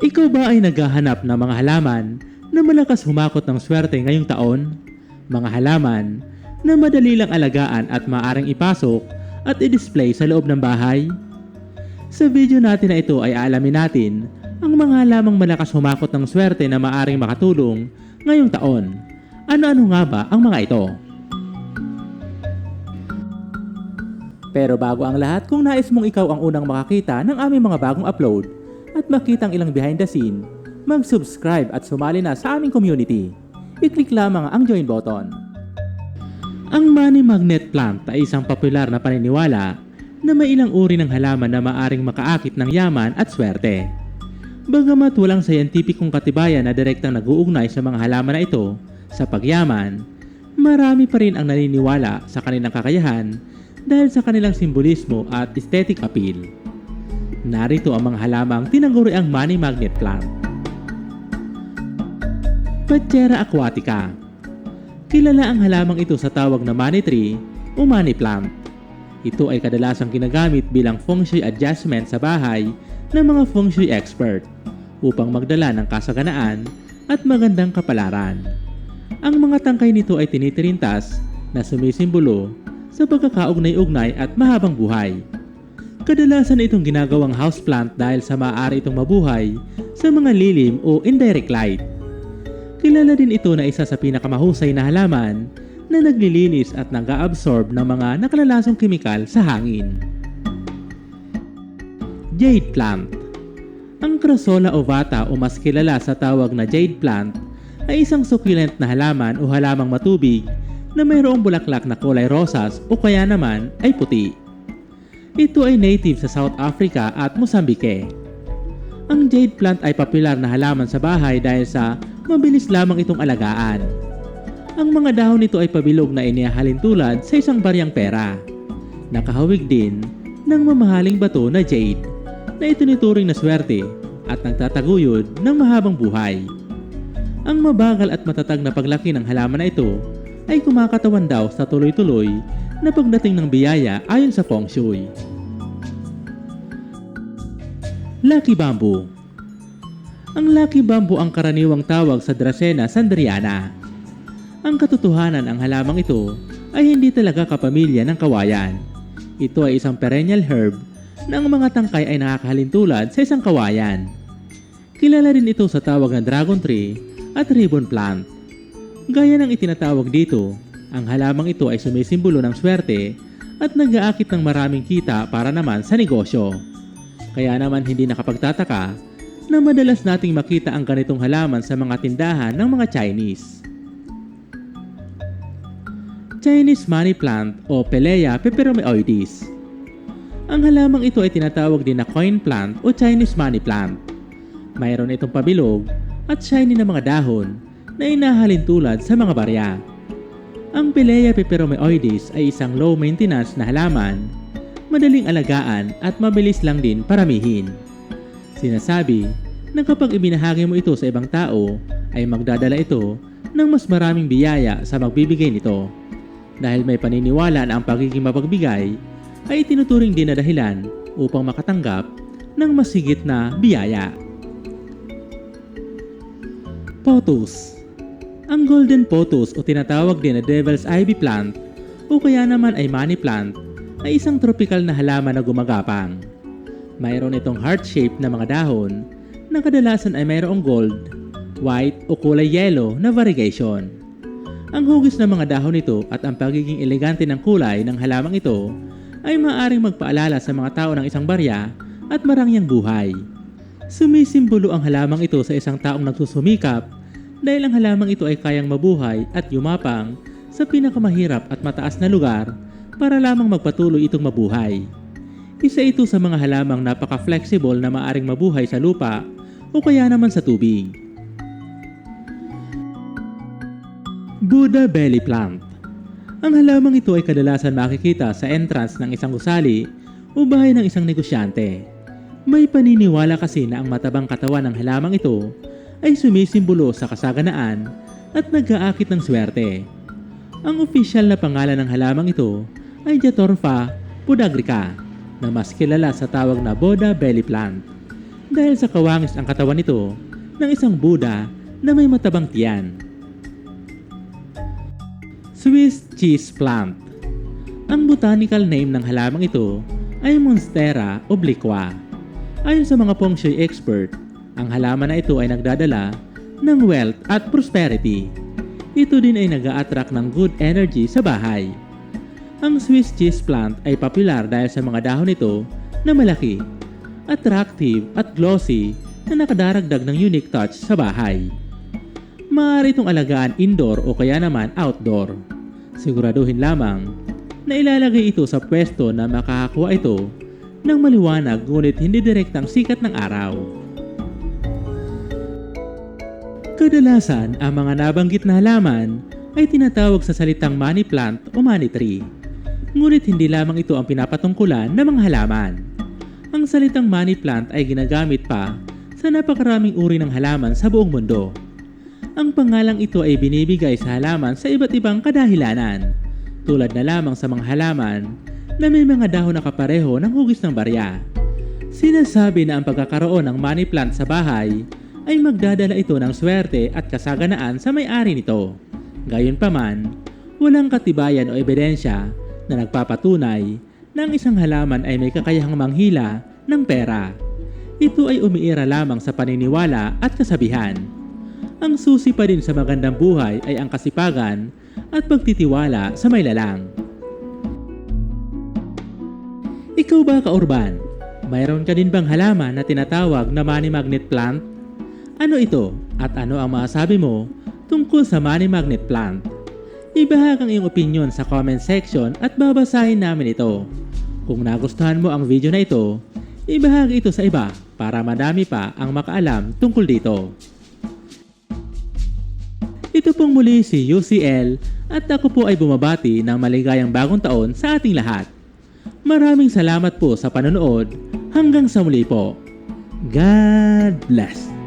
Ikaw ba ay naghahanap ng mga halaman na malakas humakot ng swerte ngayong taon? Mga halaman na madali lang alagaan at maaring ipasok at i-display sa loob ng bahay? Sa video natin na ito ay aalamin natin ang mga halamang malakas humakot ng swerte na maaring makatulong ngayong taon. Ano-ano nga ba ang mga ito? Pero bago ang lahat, kung nais mong ikaw ang unang makakita ng aming mga bagong upload at makitang ilang behind the scene, mag-subscribe at sumali na sa aming community. I-click lamang ang join button. Ang money magnet plant ay isang popular na paniniwala na may ilang uri ng halaman na maaring makaakit ng yaman at swerte. Bagamat walang scientificong katibayan na direktang nag-uugnay sa mga halaman na ito sa pagyaman, marami pa rin ang naniniwala sa kanilang kakayahan dahil sa kanilang simbolismo at aesthetic appeal. Narito ang mga halamang tinaguri ang money magnet plant. Pachera aquatica Kilala ang halamang ito sa tawag na money tree o money plant. Ito ay kadalasang ginagamit bilang feng shui adjustment sa bahay ng mga feng shui expert upang magdala ng kasaganaan at magandang kapalaran. Ang mga tangkay nito ay tinitirintas na sumisimbolo sa pagkakaugnay-ugnay at mahabang buhay. Kadalasan itong ginagawang houseplant dahil sa maaari itong mabuhay sa mga lilim o indirect light. Kilala din ito na isa sa pinakamahusay na halaman na naglilinis at nag-absorb ng mga nakalalasong kemikal sa hangin. Jade Plant Ang Crassula ovata o mas kilala sa tawag na jade plant ay isang succulent na halaman o halamang matubig na mayroong bulaklak na kulay rosas o kaya naman ay puti. Ito ay native sa South Africa at Mozambique. Ang jade plant ay popular na halaman sa bahay dahil sa mabilis lamang itong alagaan. Ang mga dahon nito ay pabilog na inihahalin tulad sa isang baryang pera. Nakahawig din ng mamahaling bato na jade na itinuturing na swerte at nagtataguyod ng mahabang buhay. Ang mabagal at matatag na paglaki ng halaman na ito ay kumakatawan daw sa tuloy-tuloy na pagdating ng biyaya ayon sa feng shui. Lucky Bamboo Ang Lucky Bamboo ang karaniwang tawag sa Dracena sandriana. Ang katotohanan ang halamang ito ay hindi talaga kapamilya ng kawayan. Ito ay isang perennial herb na ang mga tangkay ay nakakahalintulad sa isang kawayan. Kilala rin ito sa tawag na dragon tree at ribbon plant. Gaya ng itinatawag dito, ang halamang ito ay sumisimbolo ng swerte at nag-aakit ng maraming kita para naman sa negosyo. Kaya naman hindi nakapagtataka na madalas nating makita ang ganitong halaman sa mga tindahan ng mga Chinese. Chinese money plant o Pelea peperomeoides. Ang halamang ito ay tinatawag din na coin plant o Chinese money plant. Mayroon itong pabilog at shiny na mga dahon na inahalin tulad sa mga barya. Ang Pelea peperomeoides ay isang low maintenance na halaman, madaling alagaan at mabilis lang din paramihin. Sinasabi na kapag ibinahagi mo ito sa ibang tao, ay magdadala ito ng mas maraming biyaya sa magbibigay nito. Dahil may paniniwala na ang pagiging mapagbigay ay tinuturing din na dahilan upang makatanggap ng mas higit na biyaya. Potus Ang golden potus o tinatawag din na devil's ivy plant o kaya naman ay money plant ay isang tropical na halaman na gumagapang. Mayroon itong heart-shaped na mga dahon na kadalasan ay mayroong gold, white o kulay yellow na variegation. Ang hugis ng mga dahon nito at ang pagiging elegante ng kulay ng halamang ito ay maaaring magpaalala sa mga tao ng isang barya at marangyang buhay. Sumisimbolo ang halamang ito sa isang taong nagsusumikap dahil ang halamang ito ay kayang mabuhay at yumapang sa pinakamahirap at mataas na lugar para lamang magpatuloy itong mabuhay. Isa ito sa mga halamang napaka-flexible na maaring mabuhay sa lupa o kaya naman sa tubig. Buddha Belly Plant Ang halamang ito ay kadalasan makikita sa entrance ng isang gusali o bahay ng isang negosyante. May paniniwala kasi na ang matabang katawan ng halamang ito ay sumisimbolo sa kasaganaan at nag-aakit ng swerte. Ang opisyal na pangalan ng halamang ito ay Jatorpha podagrica na mas kilala sa tawag na Boda belly plant. dahil sa kawangis ang katawan nito ng isang Buddha na may matabang tiyan. Swiss cheese plant. Ang botanical name ng halamang ito ay Monstera obliqua. Ayon sa mga feng shui expert, ang halaman na ito ay nagdadala ng wealth at prosperity. Ito din ay nag attract ng good energy sa bahay. Ang Swiss cheese plant ay popular dahil sa mga dahon nito na malaki, attractive at glossy na nakadaragdag ng unique touch sa bahay. Maaari itong alagaan indoor o kaya naman outdoor. Siguraduhin lamang na ilalagay ito sa pwesto na makakakuha ito ng maliwanag ngunit hindi direktang sikat ng araw. Kadalasan, ang mga nabanggit na halaman ay tinatawag sa salitang money plant o money tree. Ngunit hindi lamang ito ang pinapatungkulan ng mga halaman. Ang salitang money plant ay ginagamit pa sa napakaraming uri ng halaman sa buong mundo. Ang pangalang ito ay binibigay sa halaman sa iba't ibang kadahilanan, tulad na lamang sa mga halaman na may mga dahon na kapareho ng hugis ng barya. Sinasabi na ang pagkakaroon ng money plant sa bahay ay magdadala ito ng swerte at kasaganaan sa may-ari nito. Gayunpaman, walang katibayan o ebidensya na nagpapatunay na ang isang halaman ay may kakayahang manghila ng pera. Ito ay umiira lamang sa paniniwala at kasabihan. Ang susi pa din sa magandang buhay ay ang kasipagan at pagtitiwala sa may lalang. Ikaw ba kaurban? Mayroon ka din bang halaman na tinatawag na money magnet plant? Ano ito at ano ang masasabi mo tungkol sa money magnet plant? Ibahag ang iyong opinion sa comment section at babasahin namin ito. Kung nagustuhan mo ang video na ito, ibahagi ito sa iba para madami pa ang makaalam tungkol dito. Ito pong muli si UCL at ako po ay bumabati ng maligayang bagong taon sa ating lahat. Maraming salamat po sa panonood. Hanggang sa muli po. God bless.